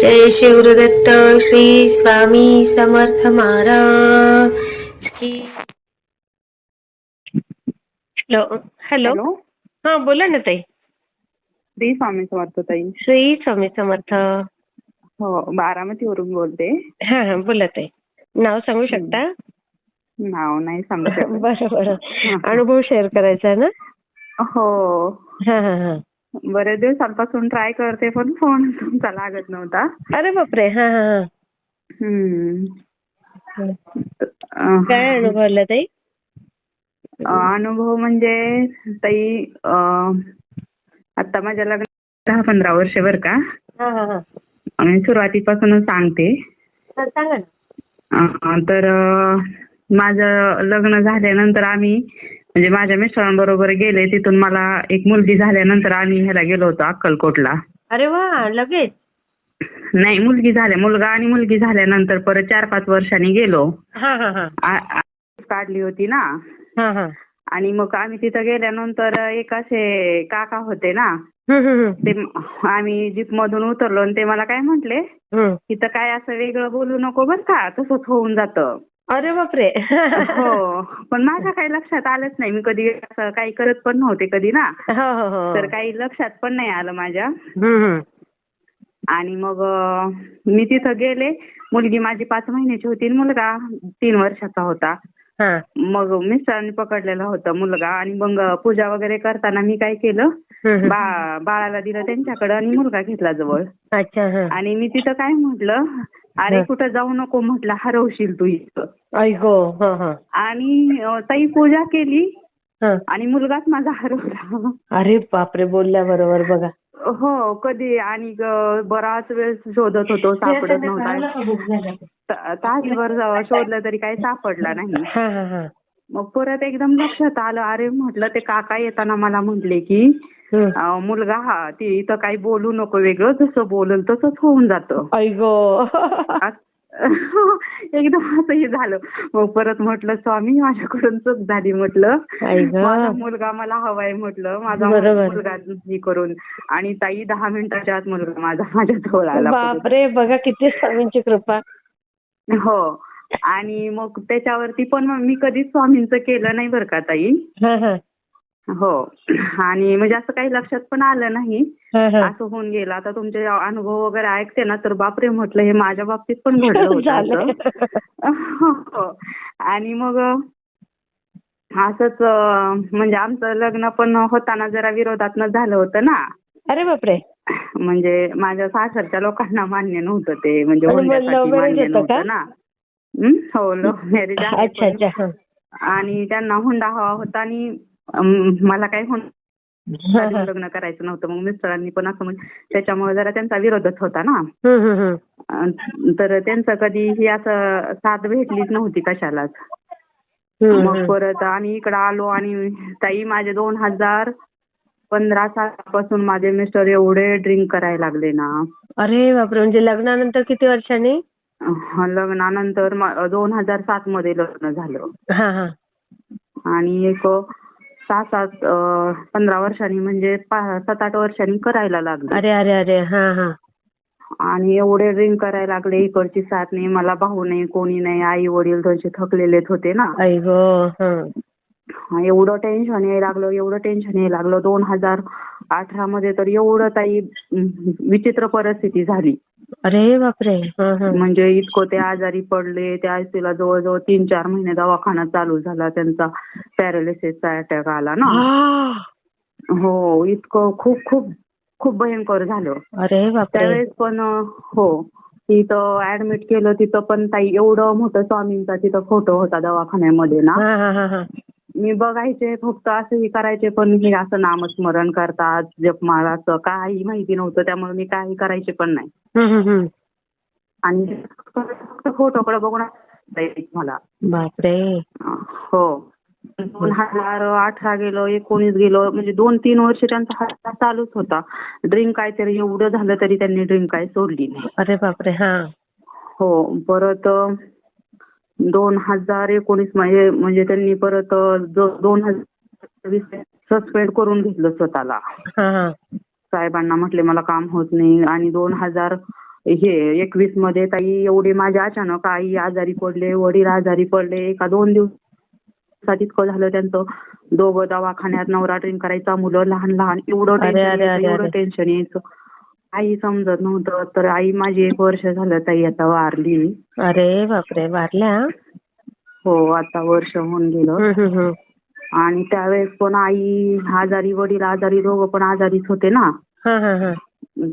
जय Shivdatta Shri Swami Samarth Maharaj hello hello हा बोला ना ताई. श्री स्वामी समर्थ ताई. श्री स्वामी समर्थ. हा हो बारामतीवरून बोलते. हा बोला ताई. नाव सांगू शकता? नाव नाही सांगू शकत. बरं बरं. अनुभव शेअर करायचा आहे ना? हो. हा हा हा. बरेच दिवसांपासून ट्राय करते पण फोन तुमचा लागत नव्हता. अरे बापरे हा हा हा. हम्म. काय अं, अनुभव आला ताई? अनुभव म्हणजे ताई आता माझ्या लग्न दहा पंधरा वर्ष बर का? हा हा हा. आणि सुरुवातीपासूनच सांगते. सांगा ना. अं, तर अं, माझं लग्न झाल्यानंतर आम्ही म्हणजे माझ्या मिस्टरांबरोबर गेले तिथून मला एक मुलगी झाल्यानंतर आम्ही ह्याला गेलो होतो अक्कलकोटला. अरे वा लगेच? नाही मुलगी झाल्या मुलगा आणि मुलगी झाल्यानंतर परत चार पाच वर्षांनी गेलो. हा हा हा. आ- आ- काढली होती ना. हा हा. आणि मग आम्ही तिथं गेल्यानंतर एक असे काका होते ना हम्म, हम्म, ते म- आम्ही जीप मधून उतरलो आणि ते मला काय म्हंटले हम्म. तिथं काय असं वेगळं बोलू नको बर का तसंच होऊन जातं. अरे बापरे. हो पण माझ्या काही लक्षात आलंच नाही. मी कधी असं काही करत पण नव्हते कधी ना. हो हो हो. तर काही लक्षात पण नाही आलं माझ्या. आणि मग मी तिथं गेले. मुलगी माझी पाच महिन्याची होती मुलगा तीन वर्षाचा होता. हा. मग मिस्टरांनी पकडलेला होता मुलगा आणि मग पूजा वगैरे करताना मी काय केलं? बाळाला दिलं त्यांच्याकडे आणि मुलगा घेतला जवळ. अच्छा आणि मी तिथं काय म्हटलं? अरे. कुठं जाऊ नको म्हटलं हरवशील तू इथं. ऐको हा हा. आणि ताई पूजा केली हा. आणि मुलगाच माझा हरवला. अरे बापरे बोलल्या बरोबर बघा. हो कधी आणि बराच वेळ शोधत होतो सापडत नव्हता. तासभर शोधलं तरी काही सापडला नाही. हा हा हा. मग परत एकदम लक्षात आलं अरे म्हटलं ते काका येताना मला म्हटले की मुलगा हा ती इथं काही बोलू नको वेगळं जसं बोलल तसंच होऊन जातं. एकदम असं हे झालं. मग परत म्हटलं स्वामी माझ्याकडून चूक झाली म्हटलं. माझा मुलगा मला हवाय म्हटलं. माझा. मुलगा हे करून. आणि ताई दहा मिनिटाच्या आत मुलगा माझा माझ्या जवळ आला बापरे बघा किती स्वामींची कृपा. हो. आणि मग त्याच्यावरती पण मी कधीच स्वामींचं केलं नाही बरं का ताई. हा आणि म्हणजे असं काही लक्षात पण आलं नाही असं होऊन गेलं आता तुमचे अनुभव वगैरे ऐकते ना तर बापरे म्हटलं हे माझ्या बाबतीत पण घडलं होतं. असं. हो. आणि मग असंच म्हणजे आमचं लग्न पण होताना जरा विरोधातनं झालं होतं ना अरे बापरे म्हणजे माझ्या सासरच्या लोकांना मान्य नव्हतं ते म्हणजे मान्य? नव्हतं ना हं? Love marriage. आणि त्यांना हुंडा हवा होता आणि मला काही हुंडा हा, हा. लग्न करायचं नव्हतं मग मिस्टरांनी पण असं म्हणजे त्याच्यामुळे जरा त्यांचा विरोधच होता ना. तर त्यांचं कधी ही असं साथ भेटलीच नव्हती कशालाच. मग. परत आम्ही इकडं आलो आणि ताई माझे दोन हजार पंधरा सालापासून माझे मिस्टर एवढे ड्रिंक करायला लागले ना. अरे बापरे म्हणजे लग्नानंतर किती वर्षांनी? लग्नानंतर दोन हजार सात मध्ये लग्न झालं. आणि एक सहा सात पंधरा वर्षांनी म्हणजे सात आठ वर्षांनी करायला लागले. अरे अरे अरे हा हा. आणि एवढे ड्रिंक करायला लागले इकडची साथ नाही मला भाऊ नाही कोणी नाही आई वडील थोडेसे थकलेलेच होते ना. हा. एवढं टेन्शन यायला लागलं एवढं टेन्शन यायला लागलं. दोन हजार अठरा मध्ये तर एवढं ताई विचित्र परिस्थिती झाली. अरे बापरे. हा हा. म्हणजे इतकं ते आजारी पडले त्या तिला जवळजवळ तीन चार महिने दवाखाना चालू झाला त्यांचा पॅरालिसिसचा अटॅक आला ना. हो. इतकं खूप खूप खूप भयंकर झालं. अरे बापरे. त्यावेळेस पण हो तिथं ऍडमिट केलं तिथं पण ताई एवढं मोठं स्वामींचा तिथं फोटो होता दवाखान्यामध्ये ना. हा हा हा हा. मी बघायचे फक्त असं हे करायचे पण हे असं नामस्मरण करतात जपमाळ असं काही माहिती नव्हतं त्यामुळे मी काही करायचे पण नाही. आणि फोटोकडे बघून मला. बापरे. हो. दोन हजार अठरा गेलो एकोणीस गेलो म्हणजे दोन तीन वर्ष त्यांचा हा चालूच होता. ड्रिंक काहीतरी एवढं झालं तरी त्यांनी ड्रिंक काय सोडली नाही. अरे बापरे हा. हो परत दोन हजार एकोणीसमध्ये म्हणजे त्यांनी परत दोन हजार वीस सस्पेंड करून घेतलं स्वतःला. साहेबांना म्हटले मला काम होत नाही. आणि दोन हजार हे एकवीसमध्ये ताई एवढे माझ्या अचानक आई आजारी पडले वडील आजारी पडले एका दोन दिवसात इतकं झालं त्यांचं. दोघं दवाखान्यात नवरा करायचा मुलं लहान लहान एवढं टेन्शन यायचं, आई समजत नव्हतं तर आई माझी एक वर्ष झालं ताई आता वारली. अरे बापरे वारल्या? हो आता वर्ष होऊन गेलं. हम्म, हम्म, हम्म. आणि त्यावेळेस पण आई आजारी वडील आजारी दोघं पण आजारीच होते ना. हा हा हा.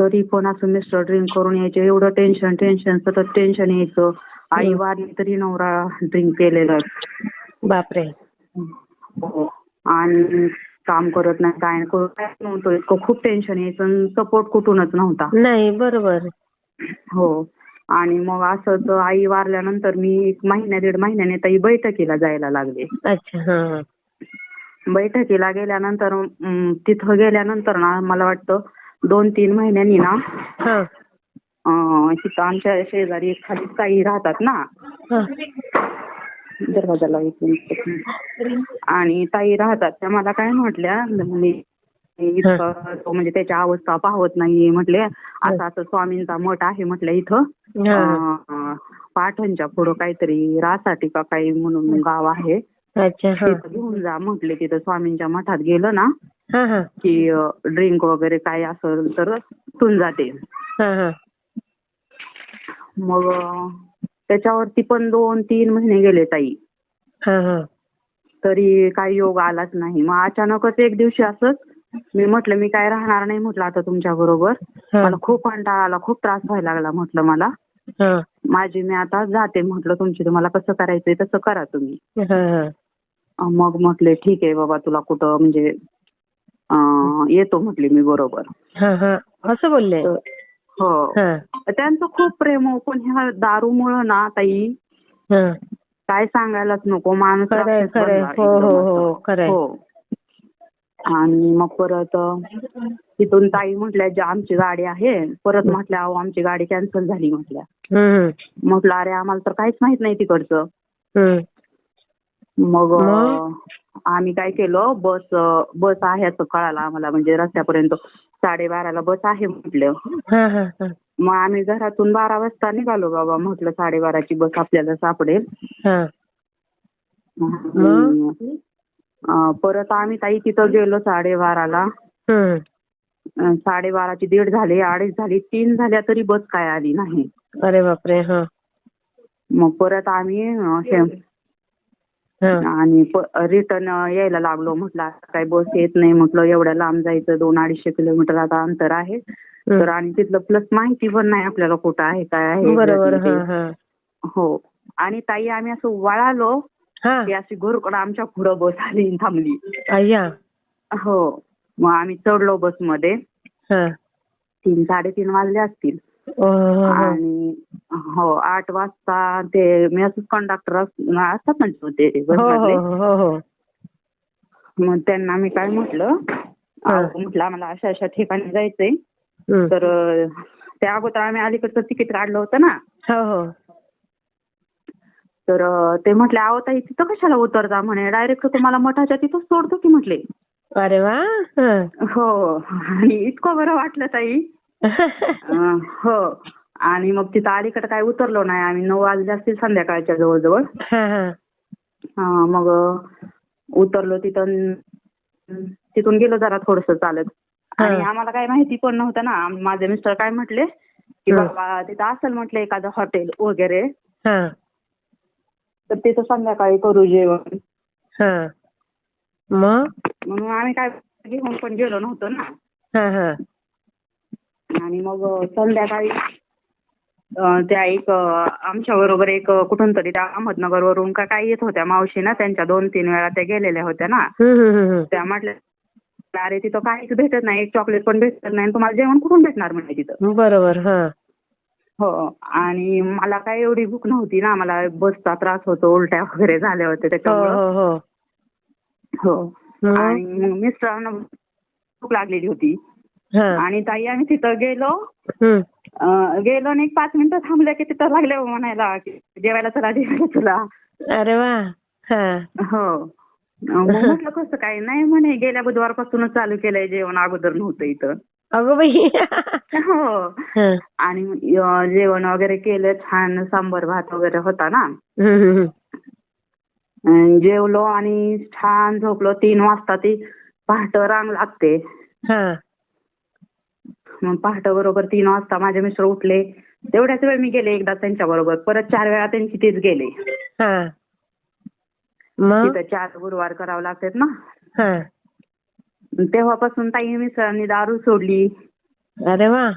तरी पण असं मिस्टर ड्रिंक करून यायचे. एवढं टेन्शन टेन्शन सतत टेन्शन यायचं. आई. वारली तरी नवरा ड्रिंक केलेलं बापरे. हो. आणि काम करत नाही काय नव्हतं इतकं खूप टेन्शन यायचं सपोर्ट कुठूनच नव्हता. नाही बरोबर. हो. आणि मग असंच आई वारल्यानंतर मी एक महिन्या दीड महिन्याने ताई बैठकीला जायला लागले. अच्छा हा. बैठकीला गेल्यानंतर अं, तिथं गेल्यानंतर ना मला वाटतं दोन तीन महिन्यांनी ना हा. अं, तिथं आमच्या शेजारी खाली ताई राहतात ना. हा. दरवाजाला. आणि ताई राहतात त्या मला काय म्हटल्या तो म्हणजे त्याची अवस्था पाहत नाहीये म्हटले. असं असं स्वामींचा मठ आहे म्हटलं इथं. पाठणच्या पुढं काहीतरी रासाठी का काही म्हणून गाव आहे. घेऊन जा म्हटले तिथं स्वामींच्या मठात गेलं ना हा हा. की ड्रिंक वगैरे काय असेल तर तुन जाते. हा हा. मग त्याच्यावरती पण दोन तीन महिने गेले ताई. हा हा. तरी काही योग आलाच नाही. मग अचानकच एक दिवशी असंच मी म्हटलं मी काय राहणार नाही म्हटलं आता तुमच्या बरोबर. मला खूप कंटाळा आला खूप त्रास व्हायला लागला म्हटलं मला. माझी मी आता जाते म्हटलं तुमची तुम्हाला कसं करायचंय तसं करा तुम्ही. मग म्हटले ठीक आहे बाबा तुला कुठं म्हणजे येतो म्हटले मी बरोबर. असं बोलले? त्यांचं खूप प्रेम हो, पण ह्या दारूमुळं ना ताई? हा. काय सांगायलाच नको. माणूस हो, हो. हो. हो. आणि मग परत तिथून ताई म्हटल्या जे आमची गाडी आहे परत म्हटल्या अहो आमची गाडी कॅन्सल झाली म्हटल्या. म्हटलं अरे आम्हाला तर काहीच माहीत नाही तिकडचं. मग? आम्ही काय केलं बस बस आहे असं कळालं आम्हाला म्हणजे रस्त्यापर्यंत. साडेबाराला बस आहे म्हटलं. मग आम्ही घरातून बारा वाजता निघालो बाबा. म्हटलं साडेबाराची बस आपल्याला सापडेल. हा. परत आम्ही ताई तिथं गेलो साडेबाराला. साडेबाराची दीड झाली अडीच झाली तीन झाल्या तरी बस काय आली नाही. अरे बापरे मग परत आम्ही आणि रिटर्न यायला लागलो. म्हटलं काय बस येत नाही. म्हटलं एवढ्या लांब जायचं दोन अडीचशे किलोमीटर आता अंतर आहे. तर आणि तिथलं प्लस माहिती पण नाही आपल्याला कुठं आहे काय आहे बरोबर हा आणि ताई आम्ही असं वळालो हा. की अशी घोरकडं आमच्या पुढं बस आली थांबली. हो. मग आम्ही चढलो बसमध्ये तीन साडेतीन वाजले असतील. हो. आणि हो आठ वाजता ते मी असंच कंडक्टर असतात ना ते हो हो मग त्यांना मी काय म्हटलं म्हटलं आम्हाला अशा अशा ठिकाणी जायचंय. तर त्या अगोदर आम्ही अलीकडचं तिकीट काढलं होतं ना. तर ते म्हटले अहो ताई तिथं कशाला उतरता म्हणे? डायरेक्ट तुम्हाला मठाच्या तिथं सोडतो की म्हटले. अरे वा हा. हो आणि इतकं बरं वाटलं ताई. अं, हो. आणि मग तिथं अलीकडे काय उतरलो नाही. आम्ही नऊ वाजले असतील संध्याकाळच्या जवळजवळ. हा मग उतरलो तिथं. तिथून गेलो जरा थोडस चालत. हा. आणि आम्हाला काय माहिती पण नव्हतं ना. आम- माझे मिस्टर काय म्हटले की हं. बाबा तिथं असेल म्हटलं एखादं हॉटेल वगैरे. हा. तर तिथं संध्याकाळी करू जेवण. हा. मग? म्हणून आम्ही काय घेऊन पण गेलो नव्हतो ना. हा हा. आणि मग संध्याकाळी त्या एक आमच्या बरोबर एक कुठून तरी त्या अहमदनगर वरून का काय येत होत्या मावशी ना त्यांच्या दोन तीन वेळा त्या गेलेल्या होत्या ना. त्या म्हटल्या अरे तिथं काहीच भेटत नाही एक चॉकलेट पण भेटत नाही तुम्हाला जेवण कुठून भेटणार? म्हणे तिथं. बरोबर हा. हो आणि मला काय एवढी भूक नव्हती ना मला बसचा त्रास होतो उलट्या वगैरे झाल्या होत्या हो त्याच्यामुळं. हो हो हो. मग? आणि मग मिस्टरांना भूक लागलेली होती. हा आणि ताई आम्ही तिथं गेलो. गेलो आणि एक पाच मिनिटं थांबले की तिथं लागले म्हणायला जेवायला चला जेवायला चला. अरे वा. हा. हो. म्हटलं कसं काय? नाही म्हणे गेल्या बुधवारपासूनच चालू केलंय जेवण अगोदर नव्हतं इथं. अगं बाई. हो. आणि जेवण वगैरे केलं छान सांबर भात वगैरे होता ना. जेवलो आणि छान झोपलो. तीन वाजता ती पहाटे रांग लागते. मग पहाटे बरोबर तीन वाजता माझे मिस्टर उठले. तेवढ्याच वेळ मी गेले एकदा त्यांच्या बरोबर. परत चार वेळा त्यांची तीच गेले. हा. मग? तिथं चार गुरुवार करावं लागतात ना. हा. तेव्हापासून ताई मिस्टरांनी दारू सोडली. अरे वा.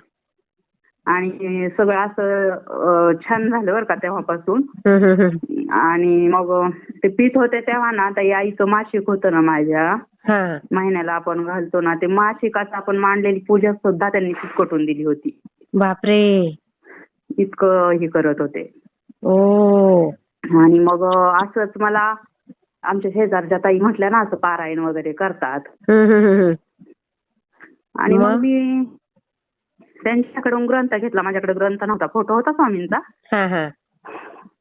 आणि सगळं असं अं, छान झालं बरं का तेव्हापासून. हम्म, हम्म, हम्म. आणि मग ते पीठ होते तेव्हा ना ताई आईचं मासिक होतं ना माझ्या. महिन्याला आपण घालतो ना ते मासिकाचं आपण मांडलेली पूजा सुद्धा त्यांनी फिसकटून दिली होती. बापरे. इतकं हे करत होते. ओ. आणि मग असंच मला आमच्या शेजारच्या ताई म्हटल्या ना असं पारायण वगैरे करतात. हम्म, हम्म, हम्म. आणि मग मग? मी त्यांच्याकडून ग्रंथ घेतला. माझ्याकडे ग्रंथ नव्हता फोटो होता स्वामींचा. हा हा.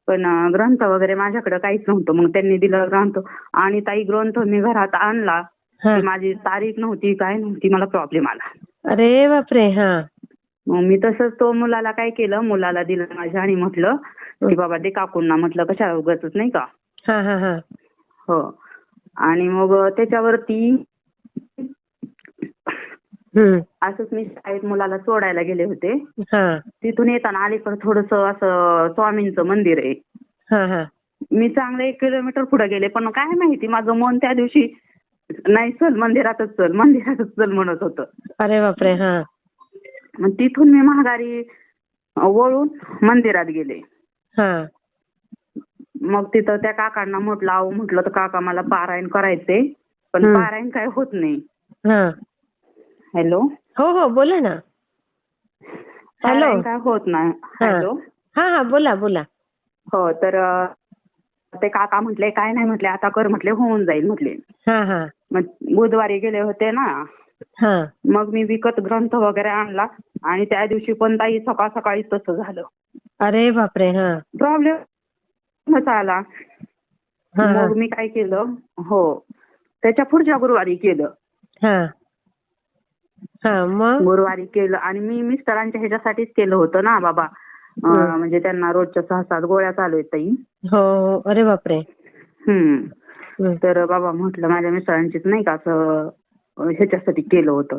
पण ग्रंथ वगैरे माझ्याकडे काहीच नव्हतं. मग त्यांनी दिलं ग्रंथ. आणि ताई ग्रंथ मी घरात आणला. माझी तारीख नव्हती काय नव्हती मला प्रॉब्लेम आला. अरे बापरे हा. मग मी तसंच तो मुलाला काय केलं मुलाला दिलं माझ्या आणि म्हटलं की बाबा ते काकूंना. म्हटलं कशा उगाच नाही का? हा हा हा. हो. आणि मग त्याच्यावरती असंच मी शाळेत मुलाला सोडायला गेले होते. हा. तिथून येताना अलीकडे थोडस असं स्वामींचं मंदिर आहे. हा हा. मी चांगलं एक किलोमीटर पुढे गेले पण काय माहिती माझं मन त्या दिवशी नाही चल मंदिरातच चल मंदिरातच चल म्हणत होतं. अरे बापरे हा. मग तिथून मी महागारी वळून मंदिरात गेले. मग तिथं त्या काकांना म्हटलं अहो म्हटलं तर काका मला पारायण करायचंय पण. पारायण काय होत नाही. हा. हॅलो. हो हो बोला ना. हॅलो. काय होत नाही हॅलो. हा हा बोला बोला. हो तर ते काका म्हटले काय नाही म्हटले आता कर म्हटले होऊन जाईल म्हटले. हा हा. मग बुधवारी गेले होते ना. हा. मग मी विकत ग्रंथ वगैरे आणला आणि त्या दिवशी पण ताई सकाळ सकाळी तसं झालं. अरे बापरे हा. प्रॉब्लेम आला. मग मी काय केलं? हो. त्याच्या पुढच्या गुरुवारी केलं. गुरुवारी केलं. आणि मी मिस्टरांच्या ह्याच्यासाठीच केलं होतं ना बाबा. म्हणजे त्यांना रोजच्या सहा सात गोळ्या चालू आहेत ताई. हो अरे बापरे. हम्म. तर बाबा म्हटलं माझ्या मिस्टरांचीच नाही का असं ह्याच्यासाठी केलं होतं.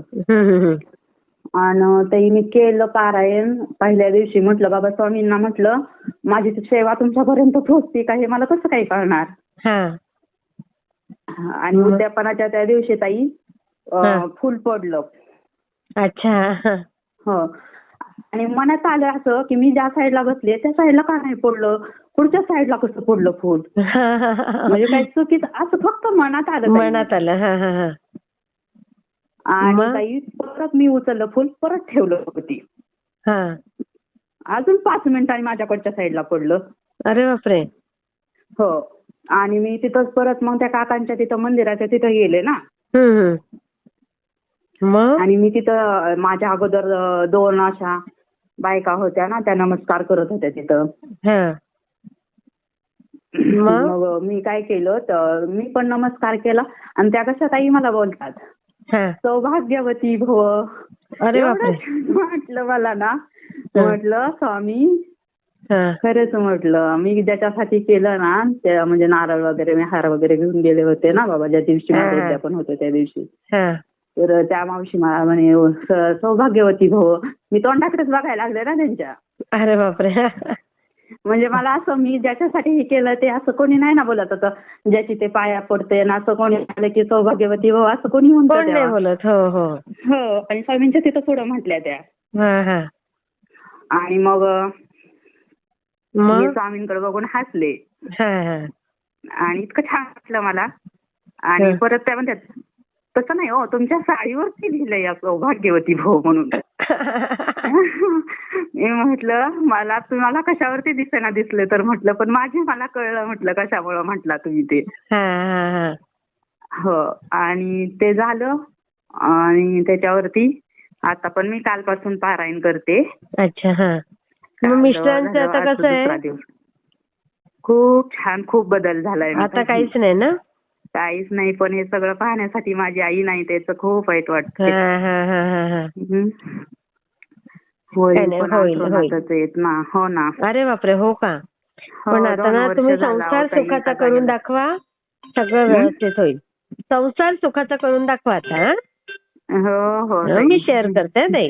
आणि ते मी केलं पारायण. पहिल्या दिवशी म्हटलं बाबा स्वामींना म्हटलं माझी सेवा तुमच्यापर्यंत पोहोचते का? हे मला कसं काही कळणार? आणि? उद्यापनाच्या त्या दिवशी ताई. फुल पडलं. अच्छा. हा. आणि मनात आलं असं की मी ज्या साईडला बसले त्या साईडला का नाही पडलं? पुढच्या साईडला कसं पडलं फुल? म्हणजे काही चुकीचं असं फक्त मनात आलं. मनात आलं हा हा हा. आणि मग? ताई परत मी उचललं फुल परत ठेवलं होती. हा. अजून पाच मिनिटांनी माझ्याकडच्या साईडला पडलं. अरे बापरे. हो. आणि मी तिथंच परत मग त्या काकांच्या तिथं मंदिराच्या तिथं गेले ना. हम्म, हम्म. आणि मी तिथं माझ्या अगोदर दोन अशा बायका होत्या ना त्या नमस्कार करत होत्या तिथं. हा. मग? मी काय केलं तर मी पण नमस्कार केला. आणि त्या कशा ताई मला बोलतात? हा. सौभाग्यवती भव. वाटलं मला ना. म्हटलं स्वामी. खरंच म्हटलं मी ज्याच्यासाठी केलं ना त्या म्हणजे नारळ वगैरे मी हार वगैरे घेऊन गेले होते ना बाबा ज्या दिवशी. उद्यापन होतं त्या दिवशी. तर त्या मावशी मला म्हणे "स- सौभाग्यवती भव मी तोंडाकडेच बघायला लागले ना त्यांच्या. अरे बापरे. म्हणजे मला असं मी ज्याच्यासाठी हे केलं ते असं कोणी नाही ना बोलत होतं. ज्याची ते पाया पडते ना असं कोणी आलं की सौभाग्यवती भव असं कोणी म्हणतं. बोलत हो हो. हो आणि स्वामींच्या तिथं पुढं म्हटल्या त्या. आणि मग मी स्वामींकडे बघून हसले. आणि इतकं छान वाटलं मला. आणि. परत त्या म्हणतात तसं नाही हो तुमच्या साडीवरती लिहिलंय या सौभाग्यवती भाऊ म्हणून. मी म्हटलं मला तुम्हाला कशावरती दिसेना दिसले तर म्हटलं पण माझे मला कळलं म्हटलं कशामुळं म्हटला तुम्ही ते. हा हा हा. हो आणि ते झालं आणि त्याच्यावरती आता पण मी कालपासून पारायण करते. अच्छा हा. मिस्टरांचं आता कसं आहे. खूप छान खूप बदल झालाय. आता. काहीच नाही ना? काहीच नाही पण हे सगळं पाहण्यासाठी माझी आई नाही त्याचं खूप वाईट वाटतं हा हा हा हा हा. ना. हो ना. अरे बापरे हो का? हो, पण आता ना तुम्ही संसार सुखाचा करून. दाखवा सगळं? व्यवस्थित होईल. संसार सुखाचा करून दाखवा आता हं? हो. मी शेअर करते